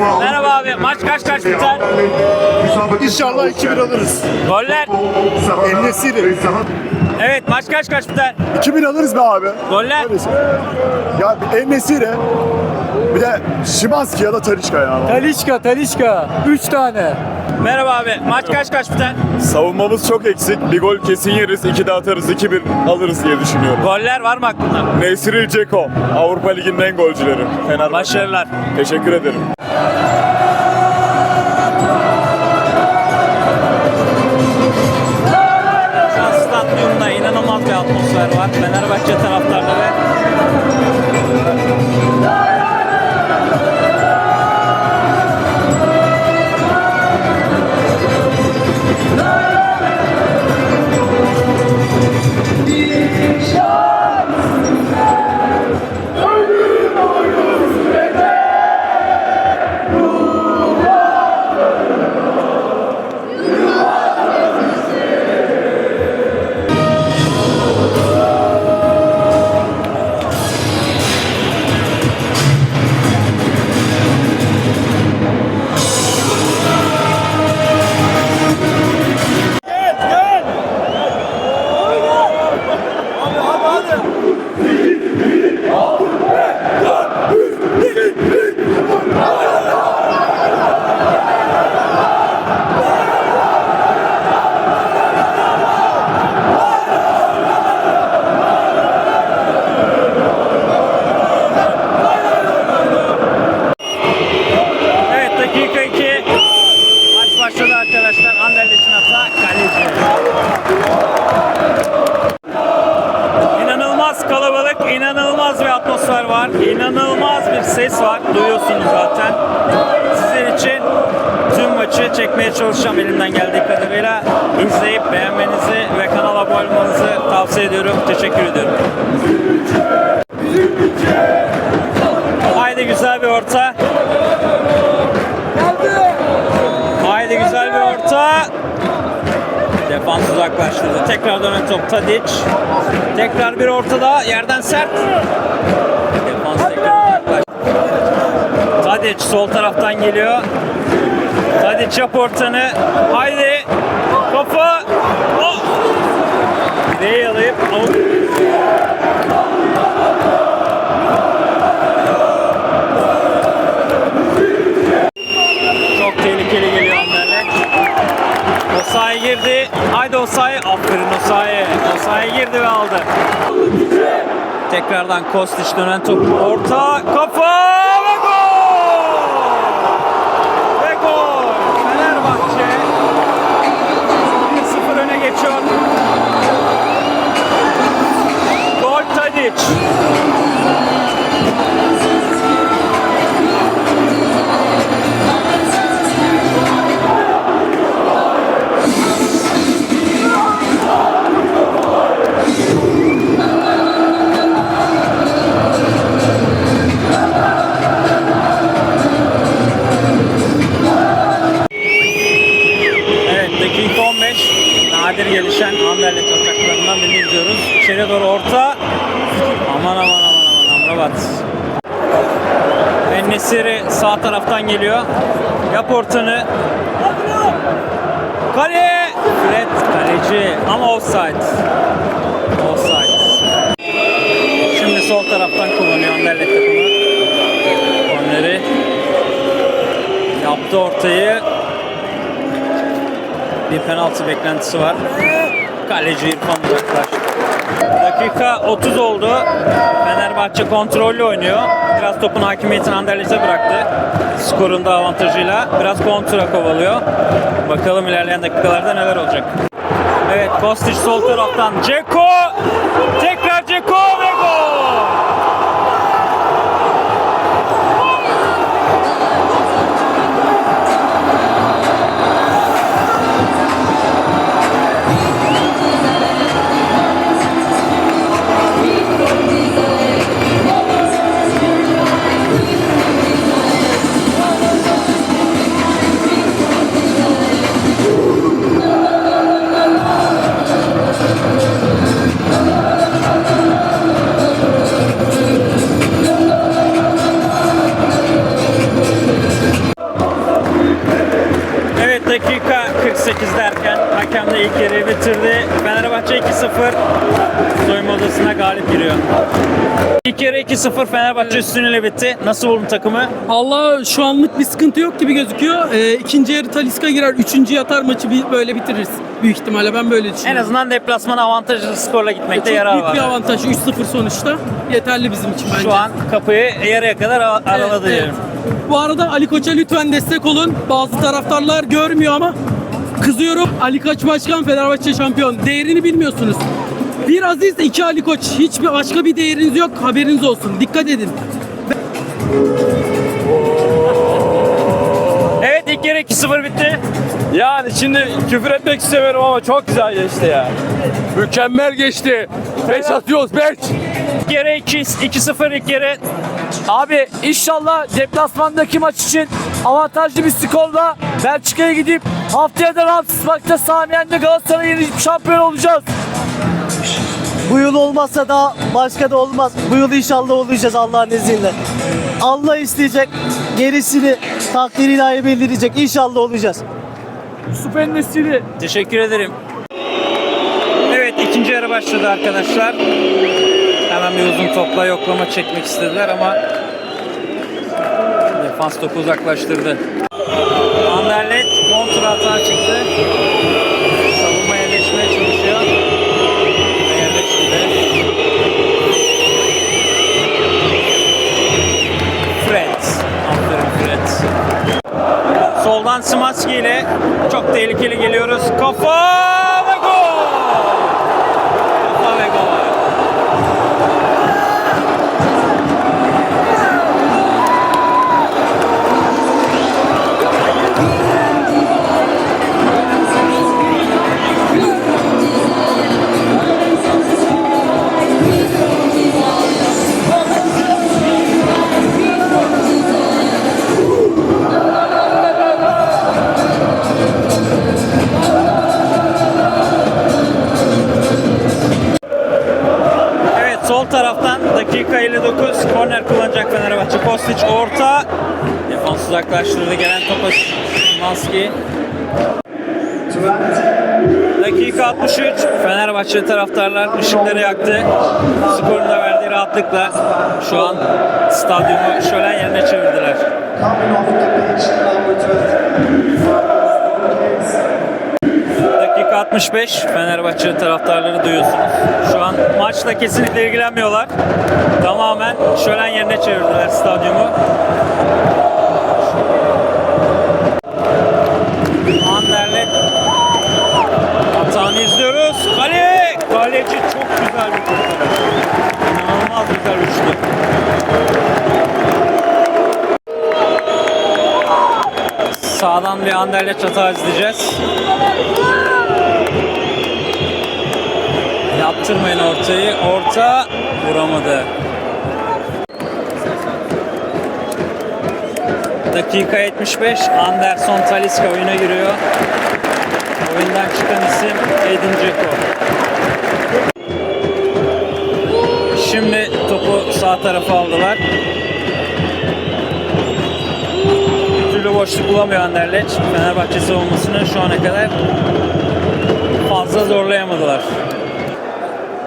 Merhaba abi. Maç kaç kaç biter? İnşallah 2-1 alırız. Goller. El-Nesiri. Evet maç kaç kaç biter? 2-1 alırız be abi. Goller. Ya El-Nesiri. Bir de Şimanski ya da Talişka ya. Talişka, Talişka. 3 tane. Merhaba abi. Maç kaç kaç biter? Savunmamız çok eksik. Bir gol kesin yeriz. 2 de atarız. 2-1 alırız diye düşünüyorum. Goller var mı aklında? Nesri Ceko. Avrupa Ligi'nin en golcüleri. Fenerbahçe. Başarılar. Teşekkür ederim. Stadyumda inanılmaz bir atmosfer var. Fenerbahçe çalışacağım elimden geldiği kadarıyla. İzleyip beğenmenizi ve kanala abone olmanızı tavsiye ediyorum. Teşekkür ediyorum. Haydi güzel bir orta. Haydi güzel bir orta. Defans uzaklaştırdı. Tekrar dönen top Tadic. Tekrar bir ortada. Yerden sert. Defans tekrar uzaklaştırdı. Tadic sol taraftan geliyor. Tadic yap ortanı. Haydi. Kafa. Oh. Direği alayıp out. Çok tehlikeli geliyor Anderlecht. Osayi girdi. Haydi Osayi. Aferin Osayi. Osayi girdi ve aldı. Tekrardan Kostić dönen top. Orta. Kafa. Gol taraftan geliyor. Yap ortanı. Kale! Fred kaleci ama offside. Offside. Şimdi sol taraftan kullanıyor Anderlecht takımı. Korneri. Yaptı ortayı. Bir penaltı beklentisi var. Kaleci İrfan uzaklaştı. Dakika 30 oldu. Fenerbahçe kontrollü oynuyor. Biraz topun hakimiyetini Anderlecht'e bıraktı. Skorun da avantajıyla. Biraz kontra kovalıyor. Bakalım ilerleyen dakikalarda neler olacak. Evet Kostić sol taraftan. Ceko! Tekrar Ceko ve gol! 48 derken hakem de ilk yarıyı bitirdi. Fenerbahçe 2-0 soyunma odasına galip giriyor. İlk yarı 2-0 Fenerbahçe üstünlüğüyle bitti. Nasıl buldun takımı? Allah şu anlık bir sıkıntı yok gibi gözüküyor. Ee, ikinci yarı Taliska girer, üçüncü yatar maçı bir, böyle bitiririz. Büyük ihtimalle ben böyle En düşünüyorum. azından deplasman avantajlı skorla gitmekte Çok yarar büyük var. bir avantaj. 3-0 sonuçta. Yeterli bizim için bence. Şu an kapıyı yarıya kadar Evet, araladı evet. diyelim. Bu arada Ali Koç'a lütfen destek olun. Bazı taraftarlar görmüyor ama kızıyorum. Ali Koç Başkan Fenerbahçe şampiyon. Değerini bilmiyorsunuz. Bir Aziz, iki Ali Koç. Hiçbir başka bir değeriniz yok. Haberiniz olsun. Dikkat edin. Evet ilk yarı 2-0 bitti. Yani şimdi küfür etmek istemiyorum ama çok güzel geçti ya. Mükemmel geçti. 5 atıyoruz 5. İlk yarı 2 2-0 ilk yarı Abi inşallah deplasmandaki maç için avantajlı bir skorla Belçika'ya gidip haftaya da Ramsız Park'ta Samiyen'de Galatasaray'ı yenip şampiyon olacağız. Bu yıl olmazsa da başka da olmaz. Bu yıl inşallah olacağız Allah'ın izniyle. Allah isteyecek. Gerisini takdir ilahi bildirecek. İnşallah olacağız. Süper Nesiri. Teşekkür ederim. Evet ikinci yarı başladı arkadaşlar. Hemen bir uzun topla yoklama çekmek istediler ama defans topu uzaklaştırdı. Anderlet hata çıktı. Savunma yerleşmeye çalışıyor. Ve yerleştirdi. Fred. Aferin Fred. Soldan Smaski ile çok tehlikeli geliyoruz. Kafa dakika 59 korner kullanacak Fenerbahçe. Kostić orta. Defans uzaklaştırdı gelen topa Maski. Dakika 63. Fenerbahçe taraftarlar ışıkları yaktı. Skorunu da verdi rahatlıkla. Şu an stadyumu şölen yerine çevirdiler. Dakika 65 Fenerbahçe taraftarları duyuyorsunuz. Şu an maçla kesinlikle ilgilenmiyorlar. Tamamen şölen yerine çevirdiler stadyumu. Anderlet Hatanı izliyoruz. Kale! Kaleci çok güzel bir kurtarış. İnanılmaz güzel uçtu. Sağdan bir Anderlet hata izleyeceğiz. Yaptırmayın ortayı. Orta vuramadı. Dakika 75. Anderson Taliska oyuna giriyor. Oyundan çıkan isim Edin Dzeko. Şimdi topu sağ tarafa aldılar. Bir türlü boşluk bulamıyor Anderlecht. Fenerbahçe savunmasını şu ana kadar fazla zorlayamadılar.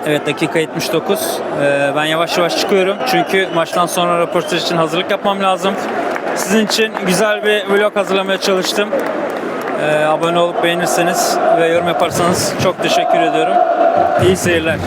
Evet dakika 79. Ee, ben yavaş yavaş çıkıyorum. Çünkü maçtan sonra röportaj için hazırlık yapmam lazım. Sizin için güzel bir vlog hazırlamaya çalıştım. Ee, abone olup beğenirseniz ve yorum yaparsanız çok teşekkür ediyorum. İyi seyirler.